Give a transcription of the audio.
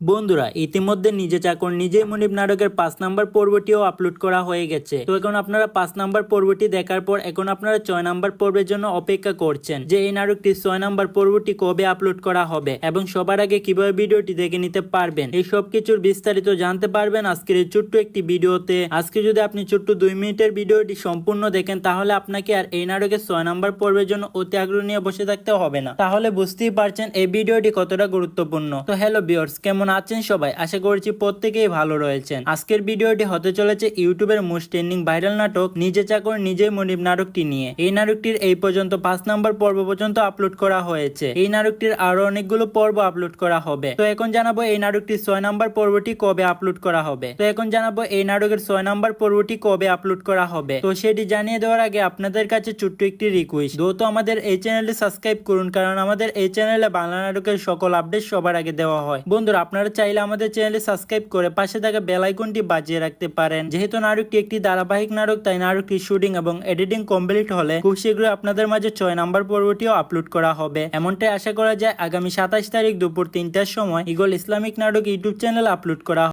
বন্ধুরা, ইতিমধ্যে নিজে চাকর নিজেই মনিব নাটকের পাঁচ নাম্বার পর্বটিও আপলোড করা হয়ে গেছে। তো এখন আপনারা পাঁচ নাম্বার পর্বটি দেখার পর এখন আপনারা ছয় নাম্বার পর্বের জন্য অপেক্ষা করছেন যে এই নাটকটি ছয় নাম্বার পর্বটি কবে আপলোড করা হবে এবং সবার আগে কীভাবে ভিডিওটি দেখে নিতে পারবেন, এই সব কিছুর বিস্তারিত জানতে পারবেন আজকের এই ছোট্ট একটি ভিডিওতে। আজকে যদি আপনি ছোট্ট দুই মিনিটের ভিডিওটি সম্পূর্ণ দেখেন, তাহলে আপনাকে আর এই নাটকের ছয় নাম্বার পর্বের জন্য অতি আগ্রহ নিয়ে বসে থাকতে হবে না। তাহলে বুঝতেই পারছেন এই ভিডিওটি কতটা গুরুত্বপূর্ণ। তো হ্যালো বিয়ার্স কেমন আছেন সবাই? আশা করছি প্রত্যেকেই ভালো রয়েছেন। আজকের ভিডিওটি হতে চলেছে ইউটিউবের মোস্ট ট্রেন্ডিং ভাইরাল নাটক, নিজে চাকর, নিজেই মনিব নাটকটি নিয়ে। এই নাটকটির এই পর্যন্ত পাঁচ নাম্বার পর্ব পর্যন্ত আপলোড করা হয়েছে। এই নাটকটির আরও অনেকগুলো পর্ব আপলোড করা হবে। তো এখন জানাব এই নাটকটির ছয় নাম্বার পর্বটি কবে আপলোড করা হবে? তো এখন জানাব এই নাটকের ছয় নম্বর পর্বটি কবে আপলোড করা হবে? তো সেটি জানিয়ে দেওয়ার আগে আপনাদের কাছে ছোট্ট একটি রিকোয়েস্ট দ্রুত আমাদের এই চ্যানেলটি সাবস্ক্রাইব করুন, কারণ আমাদের এই চ্যানেলে বাংলা নাটকের সকল আপডেট সবার আগে দেওয়া হয়। বন্ধুরা চাইলে আমাদের চ্যানেলে সাবস্ক্রাইব করে পাশে থাকা বেল আইকনটি বাজিয়ে রাখতে পারেন। যেহেতু নাটকটি একটি ধারাবাহিক নাটক, তাই নাটকটি শুটিং এবং এডিটিং কমপ্লিট হলে খুব শীঘ্রই আপনাদের মাঝে ছয় নাম্বার পর্বটিও আপলোড করা হবে। এমনটাই আশা করা যায়, আগামী সাতাশ তারিখ দুপুর তিনটার সময় ইগল ইসলামিক নাটক ইউটিউব চ্যানেল আপলোড করা